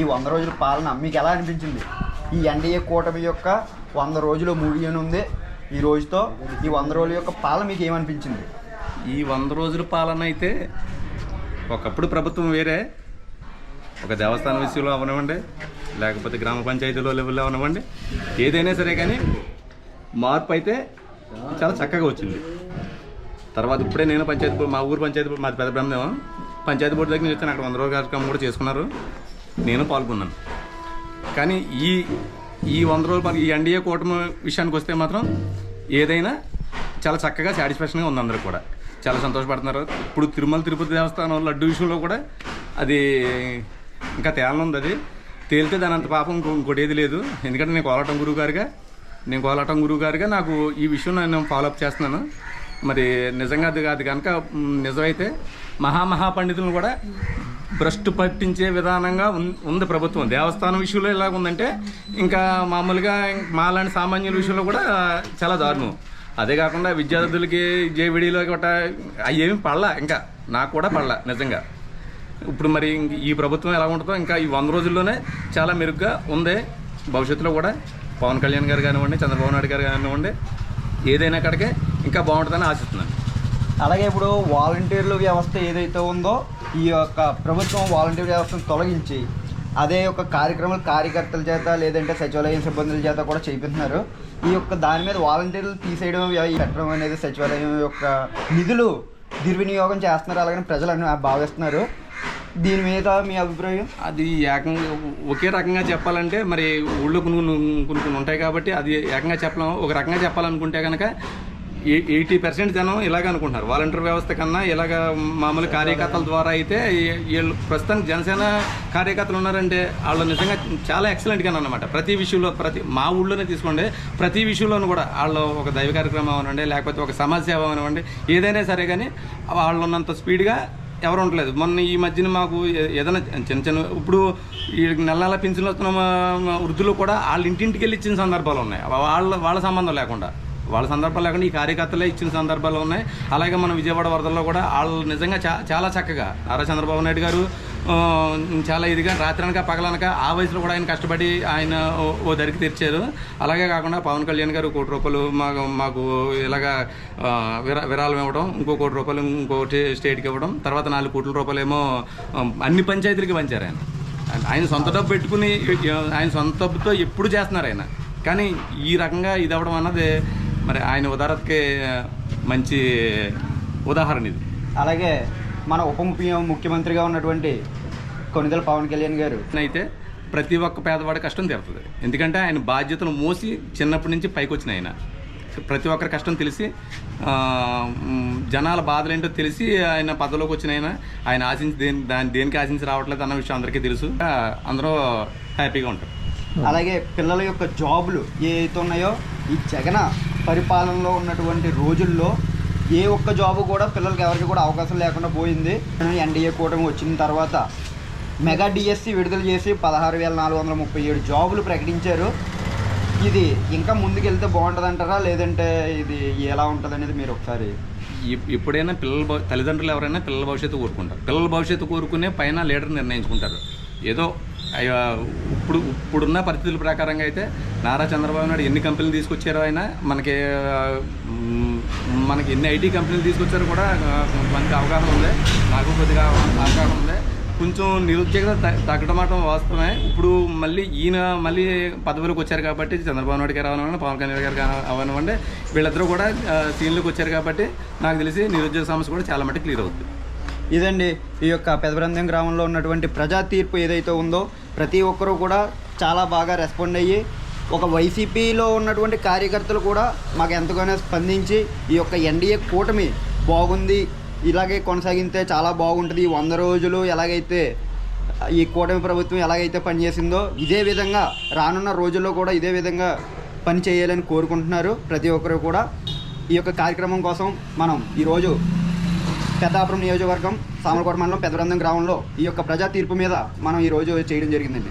ఈ వంద రోజుల పాలన మీకు ఎలా అనిపించింది? ఈ ఎన్డీఏ కూటమి యొక్క వంద రోజులు ముగియను ఉంది. ఈ రోజుతో ఈ వంద రోజుల యొక్క పాలన మీకు ఏమనిపించింది? ఈ వంద రోజుల పాలన అయితే ఒకప్పుడు ప్రభుత్వం వేరే ఒక దేవస్థానం విషయంలో అవనివ్వండి లేకపోతే గ్రామ పంచాయతీలో లెవెల్లో అవనివ్వండి ఏదైనా సరే కానీ మార్పు అయితే చాలా చక్కగా వచ్చింది. తర్వాత ఇప్పుడే నేను పంచాయతీ బోర్డు మా ఊరు పంచాయతీ బోర్డు మాది పెద్ద బ్రహ్మదేవం. పంచాయతీ బోర్డు దగ్గర నుంచి వచ్చాను అక్కడ వంద రోజుల కార్యక్రమం కూడా చేసుకున్నారు. నేను పాల్గొన్నాను. కానీ ఈ ఈ వంద రోజులు పాటు ఈ ఎన్డీఏ కూటమి విషయానికి వస్తే మాత్రం ఏదైనా చాలా చక్కగా సాటిస్ఫాక్షన్గా ఉంది అందరూ కూడా. చాలా సంతోషపడుతున్నారు. ఇప్పుడు తిరుమల తిరుపతి దేవస్థానం లడ్డు విషయంలో కూడా అది ఇంకా తేలనుంది అది. తేలితే దాని అంత పాపం ఇంకోటి ఏది లేదు. ఎందుకంటే నేను కోలాటం గురువు గారుగా నేను కోలాటం గురువు గారుగా నాకు ఈ విషయం నేను ఫాలోఅప్ చేస్తున్నాను. మరి నిజంగా అది కాదు. కనుక నిజమైతే మహామహా పండితులను కూడా భ్రష్టు పట్టించే విధానంగా ఉంది ప్రభుత్వం. దేవస్థానం విషయంలో ఎలా ఉందంటే ఇంకా మామూలుగా మాలాంటి సామాన్యుల విషయంలో కూడా చాలా దారుణం. అదే కాకుండా విద్యార్థులకి జేవిడిలో గట్ట అవి ఏమి పడలా ఇంకా. నాకు కూడా పడలా నిజంగా. ఇప్పుడు మరి ఇంక ఈ ప్రభుత్వం ఎలా ఉంటుందో ఇంకా ఈ వంద రోజుల్లోనే చాలా మెరుగ్గా ఉంది. భవిష్యత్తులో కూడా పవన్ కళ్యాణ్ గారు కానివ్వండి చంద్రబాబు నాయుడు గారు కానివ్వండి ఏదైనా అక్కడికే ఇంకా బాగుంటుందని ఆశిస్తున్నాను. అలాగే ఇప్పుడు వాలంటీర్ల వ్యవస్థ ఏదైతే ఉందో ఈ యొక్క ప్రభుత్వం వాలంటీర్ వ్యవస్థను తొలగించి అదే యొక్క కార్యక్రమాలు కార్యకర్తల చేత లేదంటే సచివాలయం సిబ్బందుల చేత కూడా చేపిస్తున్నారు. ఈ యొక్క దాని మీద వాలంటీర్లు తీసేయడం పెట్టడం అనేది సచివాలయం యొక్క నిధులు దుర్వినియోగం చేస్తున్నారు. అలాగే ప్రజలు భావిస్తున్నారు. దీని మీద మీ అభిప్రాయం? అది ఏకంగా ఒకే రకంగా చెప్పాలంటే మరి ఊళ్ళో కొన్ని కొన్ని కొన్ని ఉంటాయి కాబట్టి అది ఏకంగా చెప్పలేము. ఒక రకంగా చెప్పాలనుకుంటే కనుక ఎయిటీ పర్సెంట్ జనం ఇలాగ అనుకుంటున్నారు. వాలంటీర్ వ్యవస్థ కన్నా ఇలాగ మామూలు కార్యకర్తల ద్వారా అయితే వీళ్ళు ప్రస్తుతానికి జనసేన కార్యకర్తలు ఉన్నారంటే వాళ్ళు నిజంగా చాలా ఎక్సలెంట్గా అనమాట ప్రతి విషయంలో ప్రతి మా ఊళ్ళోనే తీసుకోండి. ప్రతి విషయంలోనూ కూడా వాళ్ళు ఒక దైవ కార్యక్రమం అవనండి లేకపోతే ఒక సమాజ సేవ అవనివ్వండి ఏదైనా సరే కానీ వాళ్ళు ఉన్నంత స్పీడ్గా ఎవరు ఉండలేదు. మొన్న ఈ మధ్యన మాకు ఏదైనా చిన్న చిన్న ఇప్పుడు ఈ నెల నెల పింఛన్లు వస్తున్న వృద్ధులు కూడా వాళ్ళ ఇంటింటికి వెళ్ళి ఇచ్చిన సందర్భాలు ఉన్నాయి. వాళ్ళ వాళ్ళ సంబంధం లేకుండా. వాళ్ళ సందర్భాలు లేకుండా ఈ కార్యకర్తలే ఇచ్చిన సందర్భాలు ఉన్నాయి. అలాగే మన విజయవాడ వరదల్లో కూడా వాళ్ళు నిజంగా చాలా చక్కగా నారా చంద్రబాబు నాయుడు గారు చాలా ఇదిగా రాత్రనక పగలనక ఆ వయసులో కూడా ఆయన కష్టపడి ఆయన ఓ- ఓ దరికి తెరిచారు. అలాగే కాకుండా పవన్ కళ్యాణ్ గారు కోటి రూపాయలు మాకు మాకు ఇలాగా విరా విరాళం ఇవ్వడం ఇంకో కోటి రూపాయలు ఇంకోటి స్టేట్కి ఇవ్వడం తర్వాత నాలుగు కోట్ల రూపాయలు ఏమో అన్ని పంచాయతీలకి పంచారు ఆయన. ఆయన సొంత డబ్బు పెట్టుకుని ఆయన సొంత డబ్బుతో ఎప్పుడు చేస్తున్నారు ఆయన. కానీ ఈ రకంగా ఇది అవ్వడం అన్నది మరి ఆయన ఉదారతకి మంచి ఉదాహరణ ఇది. అలాగే మన ఉప ముఖ్య- ముఖ్యమంత్రిగా ఉన్నటువంటి కొనిదెల పవన్ కళ్యాణ్ గారు. అయితే ప్రతి ఒక్క పేదవాడి కష్టం తీరుతుంది. ఎందుకంటే ఆయన బాధ్యతను మోసి చిన్నప్పటి నుంచి పైకి వచ్చిన ఆయన. ప్రతి ఒక్కరి కష్టం తెలిసి జనాల బాధలు ఏంటో తెలిసి ఆయన పదవిలోకి వచ్చిన ఆయన. ఆయన ఆశించి దేని దాని దేనికి ఆశించి రావట్లేదు అన్న విషయం అందరికీ తెలుసు. అందరూ హ్యాపీగా ఉంటారు. అలాగే పిల్లల యొక్క జాబులు ఏవైతే ఉన్నాయో ఈ జగన పరిపాలనలో ఉన్నటువంటి రోజుల్లో ఏ ఒక్క జాబు కూడా పిల్లలకి ఎవరికి కూడా అవకాశం లేకుండా పోయింది. ఎన్డీఏ కూటమి వచ్చిన తర్వాత మెగా డిఎస్సి విడుదల చేసి పదహారు వేల నాలుగు వందల ముప్పై ఏడు జాబులు ప్రకటించారు. ఇది ఇంకా ముందుకెళ్తే బాగుంటుంది అంటారా లేదంటే ఇది ఎలా ఉంటుంది అనేది మీరు ఒకసారి ఎప్పుడైనా పిల్లల తల్లిదండ్రులు ఎవరైనా పిల్లల భవిష్యత్తు కోరుకుంటారు. పిల్లల భవిష్యత్తు కోరుకునే పైన లీడర్ నిర్ణయించుకుంటారు. ఏదో ఇప్పుడు ఇప్పుడున్న పరిస్థితుల ప్రకారంగా అయితే నారా చంద్రబాబు నాయుడు ఎన్ని కంపెనీలు తీసుకొచ్చారో ఆయన మనకి మనకి ఎన్ని ఐటీ కంపెనీలు తీసుకొచ్చారో కూడా మనకి అవగాహన ఉంది. నాకు కొద్దిగా అవగాహన ఉంది. కొంచెం నిరుద్యోగత త- తగ్గడం మాత్రం వాస్తవమే. ఇప్పుడు మళ్ళీ ఈయన మళ్ళీ పదవిలోకి వచ్చారు కాబట్టి చంద్రబాబు నాయుడు గారు అవనివ్వండి పవన్ కళ్యాణ్ గారు అవనివ్వండి. వీళ్ళిద్దరూ కూడా సీన్లోకి వచ్చారు కాబట్టి నాకు తెలిసి నిరుద్యోగ సమస్య కూడా చాలా మటుకు క్లియర్ అవుతుంది ఇదండి ఈ యొక్క పెదబ్రంథం గ్రామంలో ఉన్నటువంటి ప్రజా తీర్పు ఏదైతే ఉందో ప్రతి ఒక్కరూ కూడా చాలా బాగా రెస్పాండ్ అయ్యి ఒక వైసీపీలో ఉన్నటువంటి కార్యకర్తలు కూడా మాకు ఎంతగానో స్పందించి ఈ యొక్క ఎన్డీఏ కూటమి బాగుంది ఇలాగే కొనసాగితే చాలా బాగుంటుంది ఈ వంద రోజులు ఎలాగైతే ఈ కూటమి ప్రభుత్వం ఎలాగైతే పనిచేసిందో ఇదే విధంగా రానున్న రోజుల్లో కూడా ఇదే విధంగా పని చేయాలని కోరుకుంటున్నారు ప్రతి ఒక్కరు కూడా. ఈ యొక్క కార్యక్రమం కోసం మనం ఈరోజు పెద్దాపురం నియోజకవర్గం సామలకోట మండలం పెద్దరందం గ్రామంలో ఈ యొక్క ప్రజా తీర్పు మీద మనం ఈరోజు చేయడం జరిగిందండి.